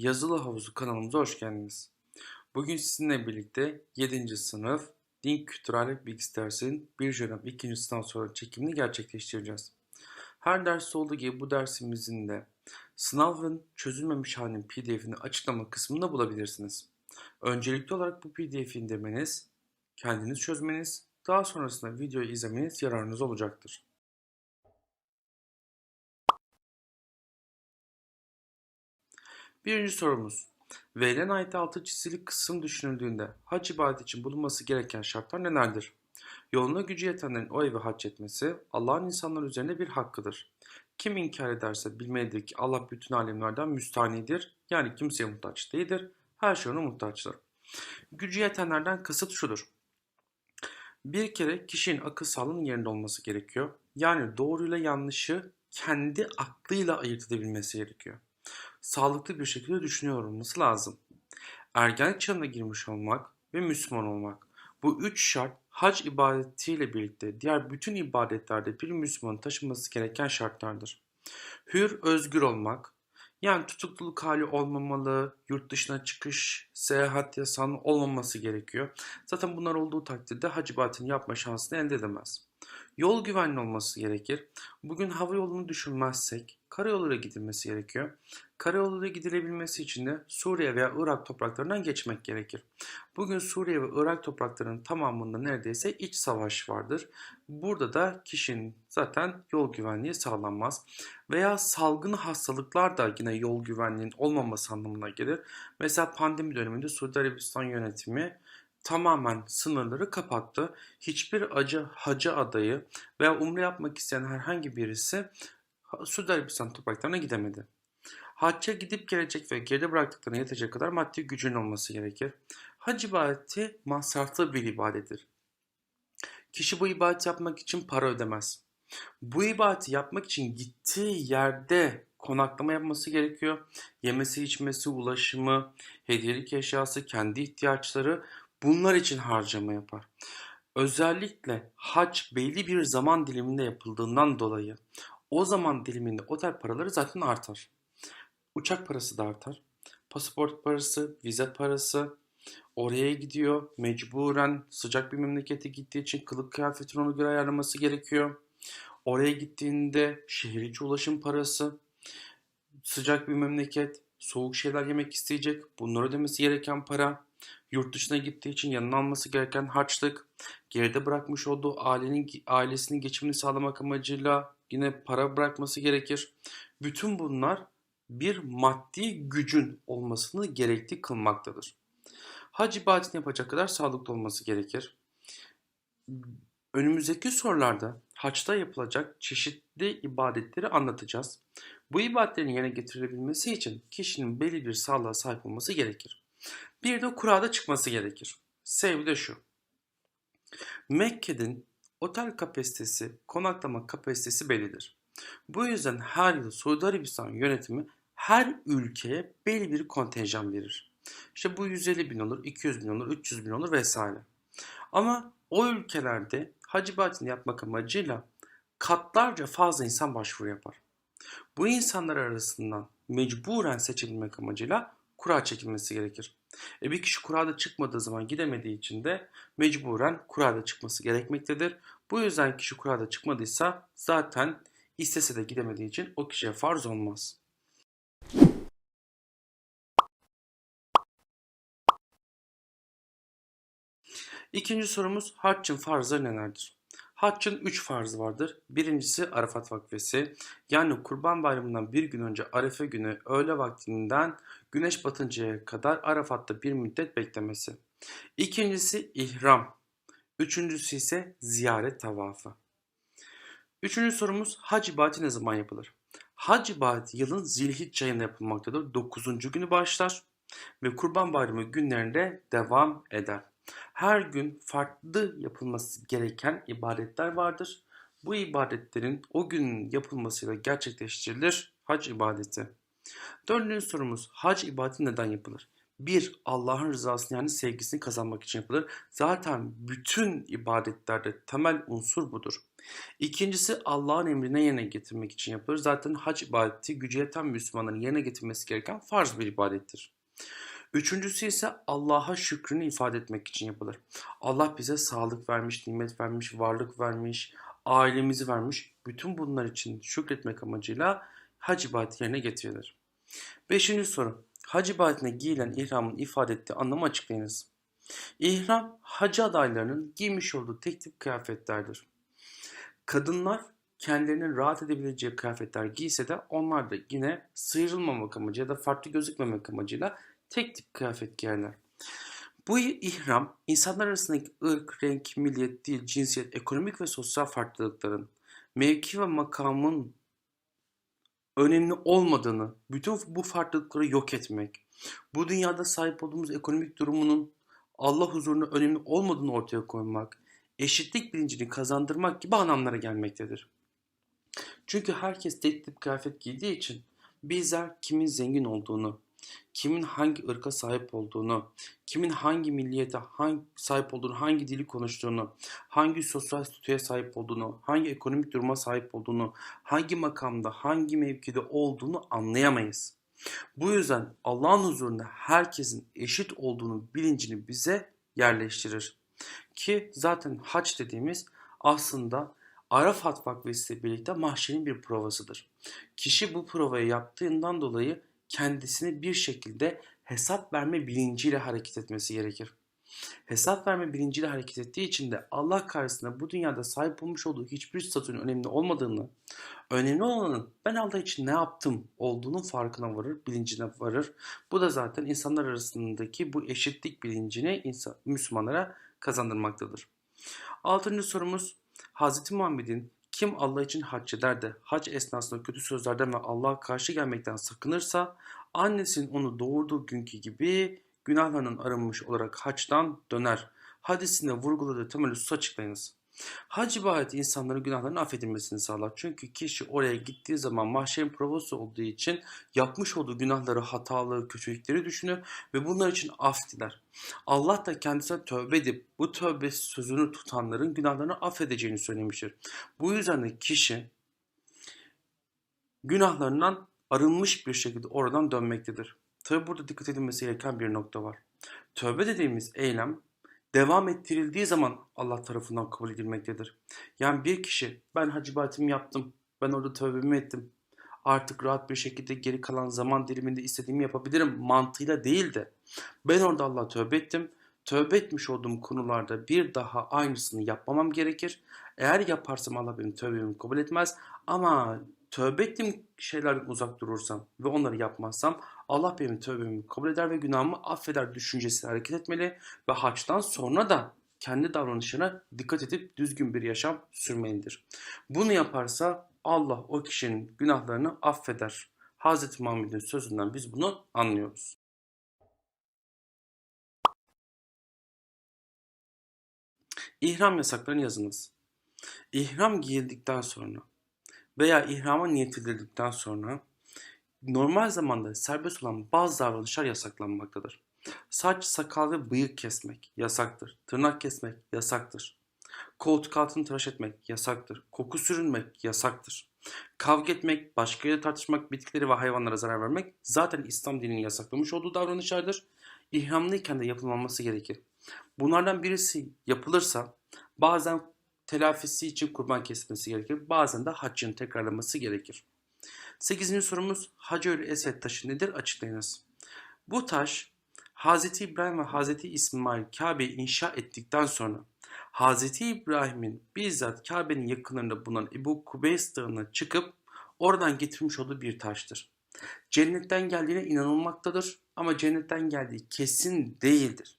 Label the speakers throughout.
Speaker 1: Yazılı Havuzu kanalımıza hoş geldiniz. Bugün sizinle birlikte 7. sınıf Din Kültürel Bilgisi dersinin bir dönem 2. sınav soru çekimini gerçekleştireceğiz. Her derste olduğu gibi bu dersimizin de sınavın çözülmemiş halinin pdf'ini açıklama kısmında bulabilirsiniz. Öncelikli olarak bu pdf'i indirmeniz, kendiniz çözmeniz, daha sonrasında videoyu izlemeniz yararınız olacaktır. Birinci sorumuz. Verilen ayette altı çizili kısım düşünüldüğünde hac ibadeti için bulunması gereken şartlar nelerdir? Yoluna gücü yetenlerin o evi hac etmesi Allah'ın insanlar üzerine bir hakkıdır. Kim inkar ederse bilmelidir ki Allah bütün alemlerden müstanidir. Yani kimseye muhtaç değildir. Her şey ona muhtaçtır. Gücü yetenlerden kasıt şudur. Bir kere kişinin akıl sağlığının yerinde olması gerekiyor. Yani doğruyla yanlışı kendi aklıyla ayırt edebilmesi gerekiyor sağlıklı bir şekilde düşünüyor olması lazım. Ergenlik çağına girmiş olmak ve Müslüman olmak. Bu üç şart hac ibadetiyle birlikte diğer bütün ibadetlerde bir Müslümanın taşıması gereken şartlardır. Hür, özgür olmak, yani tutukluluk hali olmamalı, yurt dışına çıkış, seyahat yasağının olmaması gerekiyor. Zaten bunlar olduğu takdirde hac ibadetini yapma şansını elde edemez. Yol güvenli olması gerekir. Bugün hava yolunu düşünmezsek karayoluyla gidilmesi gerekiyor. Karayoluyla gidilebilmesi için de Suriye veya Irak topraklarından geçmek gerekir. Bugün Suriye ve Irak topraklarının tamamında neredeyse iç savaş vardır. Burada da kişinin zaten yol güvenliği sağlanmaz. Veya salgın hastalıklar da yine yol güvenliğinin olmaması anlamına gelir. Mesela pandemi döneminde Suudi Arabistan yönetimi tamamen sınırları kapattı. Hiçbir acı hacı adayı veya umre yapmak isteyen herhangi birisi Suudi Arabistan topraklarına gidemedi. Hacca gidip gelecek ve geride bıraktıklarına yetecek kadar maddi gücün olması gerekir. Hac ibadeti masraflı bir ibadettir. Kişi bu ibadeti yapmak için para ödemez. Bu ibadeti yapmak için gittiği yerde konaklama yapması gerekiyor. Yemesi, içmesi, ulaşımı, hediyelik eşyası, kendi ihtiyaçları bunlar için harcama yapar. Özellikle hac belli bir zaman diliminde yapıldığından dolayı o zaman diliminde otel paraları zaten artar. Uçak parası da artar. Pasaport parası, vize parası, oraya gidiyor. Mecburen sıcak bir memlekete gittiği için kılık kıyafetini ona göre ayarlaması gerekiyor. Oraya gittiğinde şehir içi ulaşım parası, sıcak bir memleket, soğuk şeyler yemek isteyecek, bunları ödemesi gereken para, yurt dışına gittiği için yanına alması gereken harçlık, geride bırakmış olduğu ailenin ailesinin geçimini sağlamak amacıyla yine para bırakması gerekir. Bütün bunlar bir maddi gücün olmasını gerekli kılmaktadır. Hac ibadetini yapacak kadar sağlıklı olması gerekir. Önümüzdeki sorularda haçta yapılacak çeşitli ibadetleri anlatacağız. Bu ibadetlerin yerine getirilebilmesi için kişinin belli bir sağlığa sahip olması gerekir. Bir de kurada çıkması gerekir. Sebebi de şu. Mekke'nin otel kapasitesi, konaklama kapasitesi bellidir. Bu yüzden her yıl Suudi Arabistan yönetimi her ülkeye belli bir kontenjan verir. İşte bu 150 bin olur, 200 bin olur, 300 bin olur vesaire. Ama o ülkelerde hac ibadetini yapmak amacıyla katlarca fazla insan başvuru yapar. Bu insanlar arasından mecburen seçilmek amacıyla kura çekilmesi gerekir. E bir kişi kurada çıkmadığı zaman gidemediği için de mecburen kurada çıkması gerekmektedir. Bu yüzden kişi kurada çıkmadıysa zaten istese de gidemediği için o kişiye farz olmaz. İkinci sorumuz haccın farzları nelerdir? Haccın üç farzı vardır. Birincisi Arafat vakfesi. Yani Kurban Bayramı'ndan bir gün önce Arefe günü öğle vaktinden güneş batıncaya kadar Arafat'ta bir müddet beklemesi. İkincisi ihram. Üçüncüsü ise ziyaret tavafı. Üçüncü sorumuz hac ibadeti ne zaman yapılır? Hac ibadeti yılın zilhicce ayında yapılmaktadır. Dokuzuncu günü başlar ve kurban bayramı günlerinde devam eder. Her gün farklı yapılması gereken ibadetler vardır. Bu ibadetlerin o gün yapılmasıyla gerçekleştirilir hac ibadeti. Dördüncü sorumuz hac ibadeti neden yapılır? Bir, Allah'ın rızasını yani sevgisini kazanmak için yapılır. Zaten bütün ibadetlerde temel unsur budur. İkincisi Allah'ın emrine yerine getirmek için yapılır. Zaten hac ibadeti gücü yeten Müslümanların yerine getirmesi gereken farz bir ibadettir. Üçüncüsü ise Allah'a şükrünü ifade etmek için yapılır. Allah bize sağlık vermiş, nimet vermiş, varlık vermiş, ailemizi vermiş. Bütün bunlar için şükretmek amacıyla hac ibadeti yerine getirilir. Beşinci soru. Hac ibadetine giyilen ihramın ifade ettiği anlamı açıklayınız. İhram, hacı adaylarının giymiş olduğu tek tip kıyafetlerdir. Kadınlar kendilerinin rahat edebileceği kıyafetler giyse de onlar da yine sıyrılmamak amacı ya da farklı gözükmemek amacıyla tek tip kıyafet giyerler. Bu ihram insanlar arasındaki ırk, renk, milliyet, dil, cinsiyet, ekonomik ve sosyal farklılıkların, mevki ve makamın önemli olmadığını, bütün bu farklılıkları yok etmek, bu dünyada sahip olduğumuz ekonomik durumunun Allah huzurunda önemli olmadığını ortaya koymak, eşitlik bilincini kazandırmak gibi anlamlara gelmektedir. Çünkü herkes tek tip kıyafet giydiği için bizler kimin zengin olduğunu, kimin hangi ırka sahip olduğunu, kimin hangi milliyete hangi sahip olduğunu, hangi dili konuştuğunu, hangi sosyal statüye sahip olduğunu, hangi ekonomik duruma sahip olduğunu, hangi makamda, hangi mevkide olduğunu anlayamayız. Bu yüzden Allah'ın huzurunda herkesin eşit olduğunu bilincini bize yerleştirir. Ki zaten haç dediğimiz aslında Arafat vakfesiyle birlikte mahşerin bir provasıdır. Kişi bu provayı yaptığından dolayı kendisini bir şekilde hesap verme bilinciyle hareket etmesi gerekir. Hesap verme bilinciyle hareket ettiği için de Allah karşısında bu dünyada sahip olmuş olduğu hiçbir statünün önemli olmadığını, önemli olanın ben Allah için ne yaptım olduğunun farkına varır, bilincine varır. Bu da zaten insanlar arasındaki bu eşitlik bilincini insan, Müslümanlara kazandırmaktadır. Altıncı sorumuz Hz. Muhammed'in kim Allah için hac eder de hac esnasında kötü sözlerden ve Allah'a karşı gelmekten sakınırsa annesinin onu doğurduğu günkü gibi günahlarının arınmış olarak haçtan döner. Hadisinde vurguladığı temel hususu açıklayınız. Hac ibadeti insanların günahlarının affedilmesini sağlar. Çünkü kişi oraya gittiği zaman mahşerin provası olduğu için yapmış olduğu günahları, hataları, kötülükleri düşünür ve bunlar için af diler. Allah da kendisine tövbe edip bu tövbe sözünü tutanların günahlarını affedeceğini söylemiştir. Bu yüzden de kişi günahlarından arınmış bir şekilde oradan dönmektedir. Tabi burada dikkat edilmesi gereken bir nokta var. Tövbe dediğimiz eylem devam ettirildiği zaman Allah tarafından kabul edilmektedir. Yani bir kişi ben hacı ibadetimi yaptım, ben orada tövbemi ettim, artık rahat bir şekilde geri kalan zaman diliminde istediğimi yapabilirim mantığıyla değil de ben orada Allah'a tövbe ettim, tövbe etmiş olduğum konularda bir daha aynısını yapmamam gerekir. Eğer yaparsam Allah benim tövbemi kabul etmez ama tövbe ettiğim şeylerden uzak durursam ve onları yapmazsam Allah benim tövbemi kabul eder ve günahımı affeder düşüncesiyle hareket etmeli ve haçtan sonra da kendi davranışına dikkat edip düzgün bir yaşam sürmelidir. Bunu yaparsa Allah o kişinin günahlarını affeder. Hz. Muhammed'in sözünden biz bunu anlıyoruz. İhram yasaklarını yazınız. İhram giyildikten sonra veya ihrama niyet edildikten sonra normal zamanda serbest olan bazı davranışlar yasaklanmaktadır. Saç, sakal ve bıyık kesmek yasaktır. Tırnak kesmek yasaktır. Koltuk altını tıraş etmek yasaktır. Koku sürünmek yasaktır. Kavga etmek, başkalarıyla tartışmak, bitkileri ve hayvanlara zarar vermek zaten İslam dininin yasaklamış olduğu davranışlardır. İhramlıyken de yapılmaması gerekir. Bunlardan birisi yapılırsa bazen telafisi için kurban kesilmesi gerekir. Bazen de haccın tekrarlaması gerekir. Sekizinci sorumuz Hacer Esed taşı nedir? Açıklayınız. Bu taş Hz. İbrahim ve Hz. İsmail Kabe'yi inşa ettikten sonra Hz. İbrahim'in bizzat Kabe'nin yakınlarında bulunan Ebu Kubeys Dağı'na çıkıp oradan getirmiş olduğu bir taştır. Cennetten geldiğine inanılmaktadır ama cennetten geldiği kesin değildir.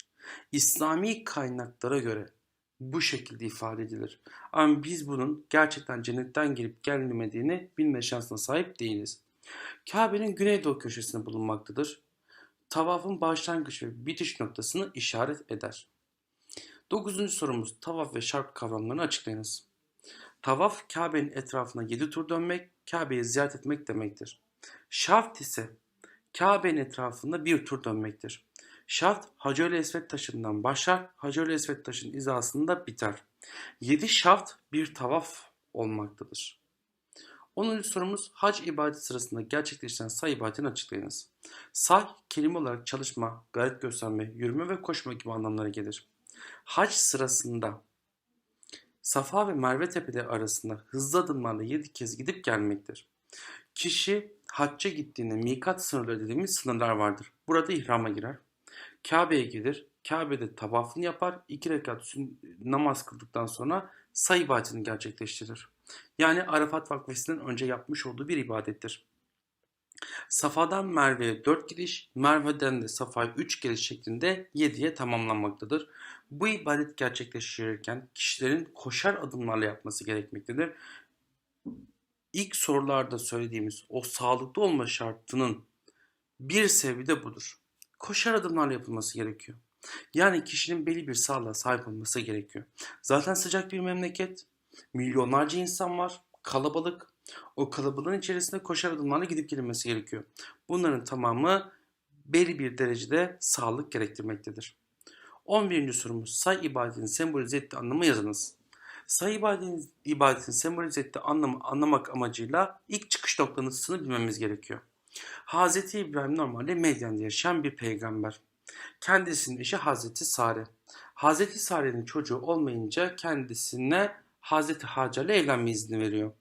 Speaker 1: İslami kaynaklara göre bu şekilde ifade edilir. Ama biz bunun gerçekten cennetten gelip gelmediğini bilme şansına sahip değiliz. Kabe'nin güneydoğu köşesinde bulunmaktadır. Tavafın başlangıç ve bitiş noktasını işaret eder. Dokuzuncu sorumuz tavaf ve şark kavramlarını açıklayınız. Tavaf Kabe'nin etrafına 7 tur dönmek, Kabe'yi ziyaret etmek demektir. Şart ise Kabe'nin etrafında bir tur dönmektir. Şaft Hacer-i Esved taşından başlar, Hacer-i Esved taşının hizasında biter. 7 şaft bir tavaf olmaktadır. 10. sorumuz hac ibadeti sırasında gerçekleşen say ibadetini açıklayınız. Say kelime olarak çalışma, gayret gösterme, yürüme ve koşma gibi anlamlara gelir. Hac sırasında Safa ve Merve tepeleri arasında hızlı adımlarla 7 kez gidip gelmektir. Kişi hacca gittiğinde mikat sınırları dediğimiz sınırlar vardır. Burada ihrama girer. Kabe'ye gelir. Kabe'de tavafını yapar. iki rekat namaz kıldıktan sonra say ibadetini gerçekleştirir. Yani Arafat vakfesinden önce yapmış olduğu bir ibadettir. Safa'dan Merve'ye 4 gidiş, Merve'den de Safa'ya 3 geliş şeklinde 7'ye tamamlanmaktadır. Bu ibadet gerçekleştirirken kişilerin koşar adımlarla yapması gerekmektedir. İlk sorularda söylediğimiz o sağlıklı olma şartının bir sebebi de budur. Koşar adımlarla yapılması gerekiyor. Yani kişinin belli bir sağlığa sahip olması gerekiyor. Zaten sıcak bir memleket, milyonlarca insan var, kalabalık. O kalabalığın içerisinde koşar adımlarla gidip gelinmesi gerekiyor. Bunların tamamı belli bir derecede sağlık gerektirmektedir. 11. sorumuz say ibadetini sembolize ettiği anlamı yazınız. Say ibadetini, ibadetini sembolize ettiği anlamı anlamak amacıyla ilk çıkış noktasını bilmemiz gerekiyor. Hz. İbrahim normalde Medyen'de yaşayan bir peygamber. Kendisinin eşi Hazreti Sare. Hazreti Sare'nin çocuğu olmayınca kendisine Hazreti Hacer'le evlenme izni veriyor.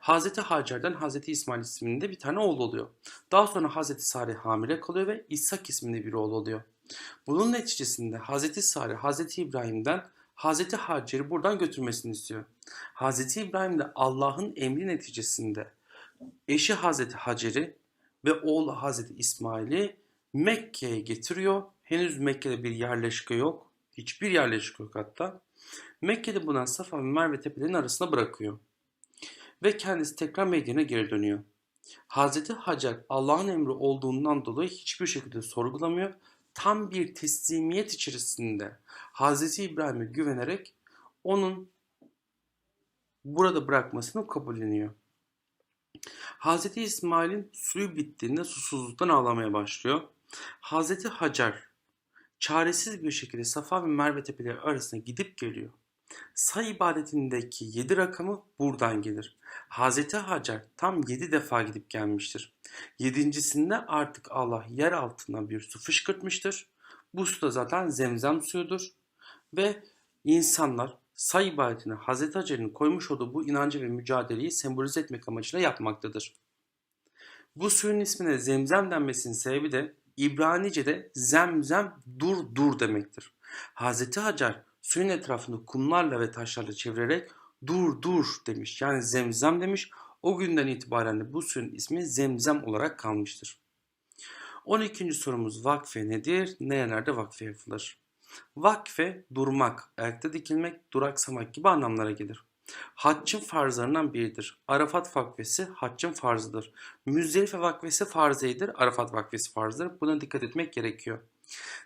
Speaker 1: Hazreti Hacer'den Hazreti İsmail isminde bir tane oğlu oluyor. Daha sonra Hazreti Sare hamile kalıyor ve İshak isminde bir oğlu oluyor. Bunun neticesinde Hazreti Sare Hazreti İbrahim'den Hazreti Hacer'i buradan götürmesini istiyor. Hazreti İbrahim de Allah'ın emri neticesinde eşi Hazreti Hacer'i ve oğlu Hazreti İsmail'i Mekke'ye getiriyor. Henüz Mekke'de bir yerleşke yok. Hiçbir yerleşke yok hatta. Mekke'de bulunan Safa ve Merve tepelerinin arasına bırakıyor. Ve kendisi tekrar Medyen'e geri dönüyor. Hazreti Hacer Allah'ın emri olduğundan dolayı hiçbir şekilde sorgulamıyor. Tam bir teslimiyet içerisinde Hazreti İbrahim'e güvenerek onun burada bırakmasını kabulleniyor. Hazreti İsmail'in suyu bittiğinde susuzluktan ağlamaya başlıyor. Hazreti Hacer çaresiz bir şekilde Safa ve Merve tepeleri arasına gidip geliyor. Say ibadetindeki 7 rakamı buradan gelir. Hazreti Hacer tam 7 defa gidip gelmiştir. Yedincisinde artık Allah yer altına bir su fışkırtmıştır. Bu su da zaten zemzem suyudur. Ve insanlar say ibadetine Hazreti Hacer'in koymuş olduğu bu inancı ve mücadeleyi sembolize etmek amacıyla yapmaktadır. Bu suyun ismine zemzem denmesinin sebebi de İbranice'de zemzem dur dur demektir. Hazreti Hacer suyun etrafını kumlarla ve taşlarla çevirerek dur dur demiş. Yani zemzem demiş. O günden itibaren de bu suyun ismi zemzem olarak kalmıştır. 12. sorumuz vakfe nedir? Nerelerde vakfe yapılır? Vakfe durmak, ayakta dikilmek, duraksamak gibi anlamlara gelir. Haccın farzlarından biridir. Arafat vakfesi haccın farzıdır. Müzdelife vakfesi farzeyidir. Arafat vakfesi farzdır. Buna dikkat etmek gerekiyor.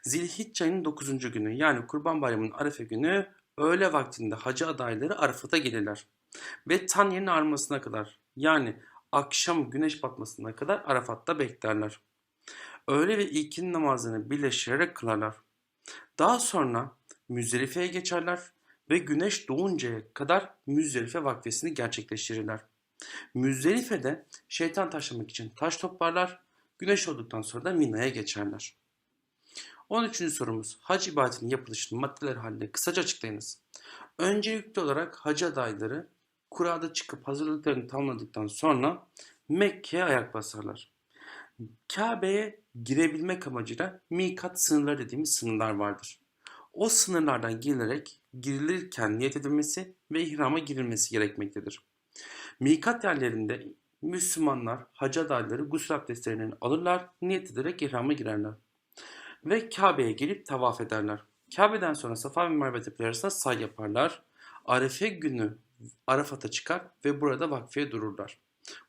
Speaker 1: Zilhicce ayının 9. günü yani Kurban Bayramı'nın Arefe günü öğle vaktinde hacı adayları Arafat'a gelirler. Ve tan yerin armasına kadar yani akşam güneş batmasına kadar Arafat'ta beklerler. Öğle ve ilkin namazını birleştirerek kılarlar. Daha sonra Müzdelife'ye geçerler ve güneş doğuncaya kadar Müzdelife vakfesini gerçekleştirirler. Müzdelife'de şeytan taşlamak için taş toplarlar. Güneş olduktan sonra da Mina'ya geçerler. 13. sorumuz hac ibadetinin yapılışını maddeler halinde kısaca açıklayınız. Öncelikli olarak hacı adayları kurada çıkıp hazırlıklarını tamamladıktan sonra Mekke'ye ayak basarlar. Kabe'ye girebilmek amacıyla mikat sınırları dediğimiz sınırlar vardır. O sınırlardan girilerek girilirken niyet edilmesi ve ihrama girilmesi gerekmektedir. Mikat yerlerinde Müslümanlar, hacı adayları gusül abdestlerini alırlar, niyet ederek ihrama girerler. Ve Kabe'ye gelip tavaf ederler. Kabe'den sonra Safa ve Merve tepeleri arasında say yaparlar. Arefe günü Arafat'a çıkar ve burada vakfeye dururlar.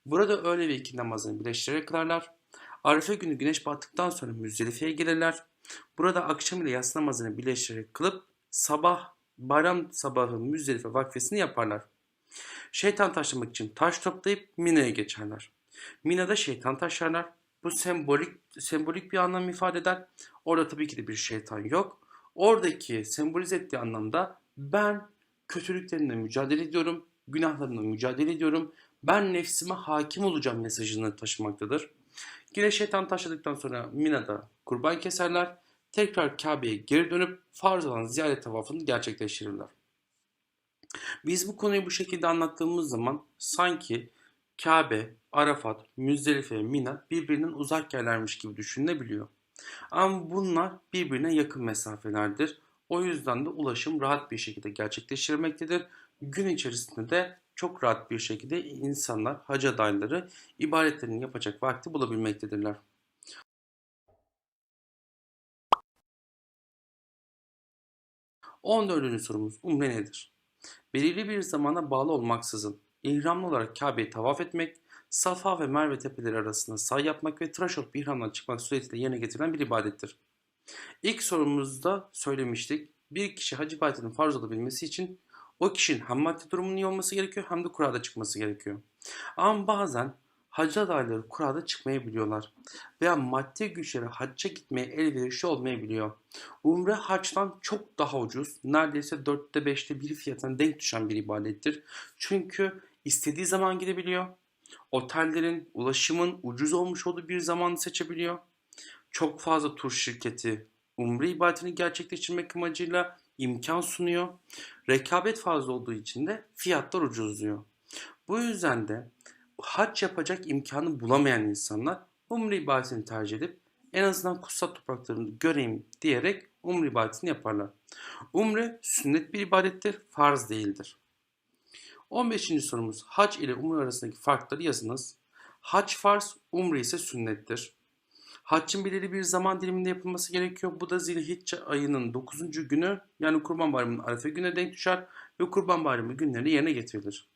Speaker 1: Burada öğle ve iki namazını birleştirerek kılarlar. Arefe günü güneş battıktan sonra Müzdelife'ye gelirler. Burada akşam ile yatsı namazını birleştirerek kılıp sabah bayram sabahı Müzdelife vakfesini yaparlar. Şeytan taşlamak için taş toplayıp Mina'ya geçerler. Mina'da şeytan taşlarlar. Bu sembolik sembolik bir anlam ifade eder. Orada tabii ki de bir şeytan yok. Oradaki sembolize ettiği anlamda ben kötülüklerimle mücadele ediyorum, günahlarımla mücadele ediyorum. Ben nefsime hakim olacağım mesajını taşımaktadır. Yine şeytan taşladıktan sonra Mina'da kurban keserler. Tekrar Kabe'ye geri dönüp farz olan ziyaret tavafını gerçekleştirirler. Biz bu konuyu bu şekilde anlattığımız zaman sanki Kabe, Arafat, Müzdelife Mina birbirinden uzak yerlermiş gibi düşünülebiliyor. Ama bunlar birbirine yakın mesafelerdir. O yüzden de ulaşım rahat bir şekilde gerçekleştirilmektedir. Gün içerisinde de çok rahat bir şekilde insanlar, hac adayları ibadetlerini yapacak vakti bulabilmektedirler. 14. sorumuz Umre nedir? Belirli bir zamana bağlı olmaksızın ihramlı olarak Kabe'yi tavaf etmek, Safa ve Merve tepeleri arasında say yapmak ve tıraş olup ihramdan çıkmak suretiyle yerine getirilen bir ibadettir. İlk sorumuzda söylemiştik. Bir kişi hac ibadetinin farz olabilmesi için o kişinin hem maddi durumunun iyi olması gerekiyor hem de kurada çıkması gerekiyor. Ama bazen hac adayları kurada çıkmayabiliyorlar veya maddi güçleri hacca gitmeye elverişli olmayabiliyor. Umre haçtan çok daha ucuz, neredeyse 4'te 5'te bir fiyatına denk düşen bir ibadettir. Çünkü istediği zaman gidebiliyor. Otellerin, ulaşımın ucuz olmuş olduğu bir zamanı seçebiliyor. Çok fazla tur şirketi umre ibadetini gerçekleştirmek amacıyla imkan sunuyor. Rekabet fazla olduğu için de fiyatlar ucuzluyor. Bu yüzden de hac yapacak imkanı bulamayan insanlar umre ibadetini tercih edip en azından kutsal topraklarını göreyim diyerek umre ibadetini yaparlar. Umre sünnet bir ibadettir, farz değildir. 15. sorumuz hac ile umre arasındaki farkları yazınız. Hac farz, umre ise sünnettir. Haccın belirli bir zaman diliminde yapılması gerekiyor. Bu da Zilhicce ayının 9. günü yani Kurban Bayramı'nın Arefe gününe denk düşer ve Kurban Bayramı günleri yerine getirilir.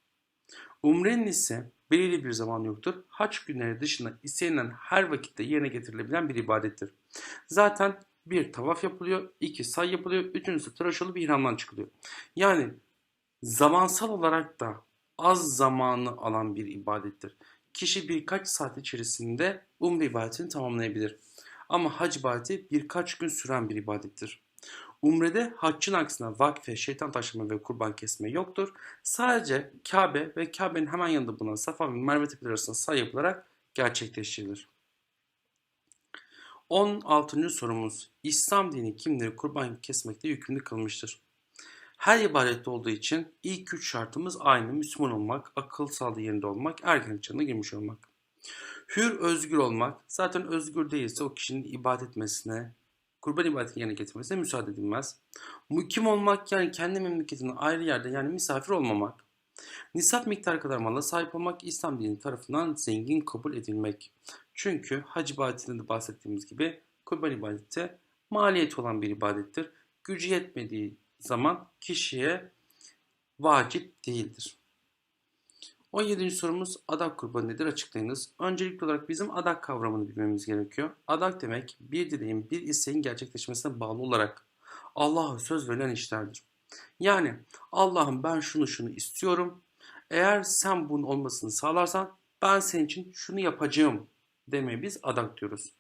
Speaker 1: Umrenin ise belirli bir zaman yoktur. Haç günleri dışında istenilen her vakitte yerine getirilebilen bir ibadettir. Zaten bir tavaf yapılıyor, iki say yapılıyor, üçüncüsü tıraş olup ihramdan çıkılıyor. Yani zamansal olarak da az zamanı alan bir ibadettir. Kişi birkaç saat içerisinde umre ibadetini tamamlayabilir. Ama hac ibadeti birkaç gün süren bir ibadettir. Umrede haccın aksine vakfe, şeytan taşlama ve kurban kesme yoktur. Sadece Kabe ve Kabe'nin hemen yanında bulunan Safa ve Merve tepeleri arasında say yapılarak gerçekleştirilir. 16. sorumuz İslam dini kimleri kurban kesmekte yükümlü kılmıştır? Her ibadette olduğu için ilk üç şartımız aynı. Müslüman olmak, akıl sağlığı yerinde olmak, ergenlik çağına girmiş olmak. Hür, özgür olmak. Zaten özgür değilse o kişinin ibadet etmesine, kurban ibadetini yerine getirmesine müsaade edilmez. Mukim olmak yani kendi memleketinin ayrı yerde yani misafir olmamak. Nisap miktarı kadar mala sahip olmak İslam dini tarafından zengin kabul edilmek. Çünkü hac ibadetinde de bahsettiğimiz gibi kurban ibadeti maliyeti olan bir ibadettir. Gücü yetmediği zaman kişiye vacip değildir. 17. sorumuz adak kurbanı nedir açıklayınız. Öncelikli olarak bizim adak kavramını bilmemiz gerekiyor. Adak demek bir dileğin bir isteğin gerçekleşmesine bağlı olarak Allah'a söz verilen işlerdir. Yani Allah'ım ben şunu şunu istiyorum. Eğer sen bunun olmasını sağlarsan ben senin için şunu yapacağım demeye biz adak diyoruz.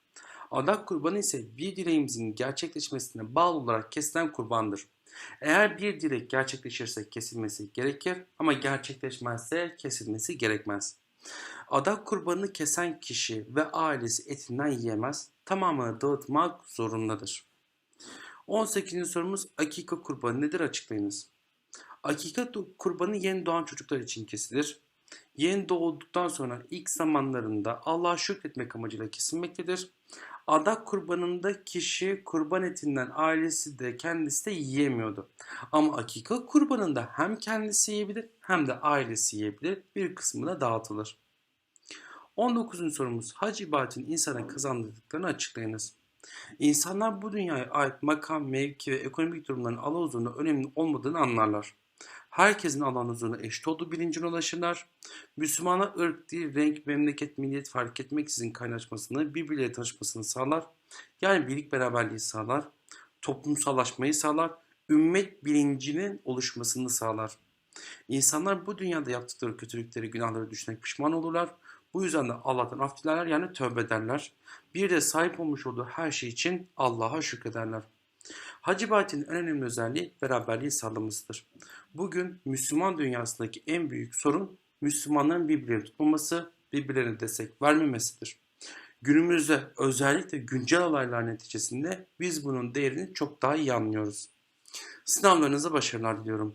Speaker 1: Adak kurbanı ise bir dileğimizin gerçekleşmesine bağlı olarak kesilen kurbandır. Eğer bir dilek gerçekleşirse kesilmesi gerekir ama gerçekleşmezse kesilmesi gerekmez. Adak kurbanını kesen kişi ve ailesi etinden yiyemez, tamamını dağıtmak zorundadır. 18. sorumuz akika kurbanı nedir açıklayınız. Akika kurbanı yeni doğan çocuklar için kesilir. Yeni doğduktan sonra ilk zamanlarında Allah'a şükretmek amacıyla kesilmektedir. Adak kurbanında kişi kurban etinden ailesi de kendisi de yiyemiyordu. Ama akika kurbanında hem kendisi yiyebilir hem de ailesi yiyebilir. Bir kısmı da dağıtılır. 19. sorumuz hac ibadetinin insana kazandırdıklarını açıklayınız. İnsanlar bu dünyaya ait makam, mevki ve ekonomik durumların Allah huzurunda önemli olmadığını anlarlar. Herkesin Allah'ın huzuruna eşit olduğu bilincine ulaşırlar. Müslümana ırk, dil, renk, memleket, milliyet fark etmeksizin kaynaşmasını, birbirleriyle tanışmasını sağlar. Yani birlik beraberliği sağlar. Toplumsallaşmayı sağlar. Ümmet bilincinin oluşmasını sağlar. İnsanlar bu dünyada yaptıkları kötülükleri, günahları düşünerek pişman olurlar. Bu yüzden de Allah'tan af dilerler yani tövbe ederler. Bir de sahip olmuş olduğu her şey için Allah'a şükrederler. Hac ibadetinin en önemli özelliği beraberliği sağlamasıdır. Bugün Müslüman dünyasındaki en büyük sorun Müslümanların birbirlerini tutmaması, birbirlerine destek vermemesidir. Günümüzde özellikle güncel olaylar neticesinde biz bunun değerini çok daha iyi anlıyoruz. Sınavlarınıza başarılar diliyorum.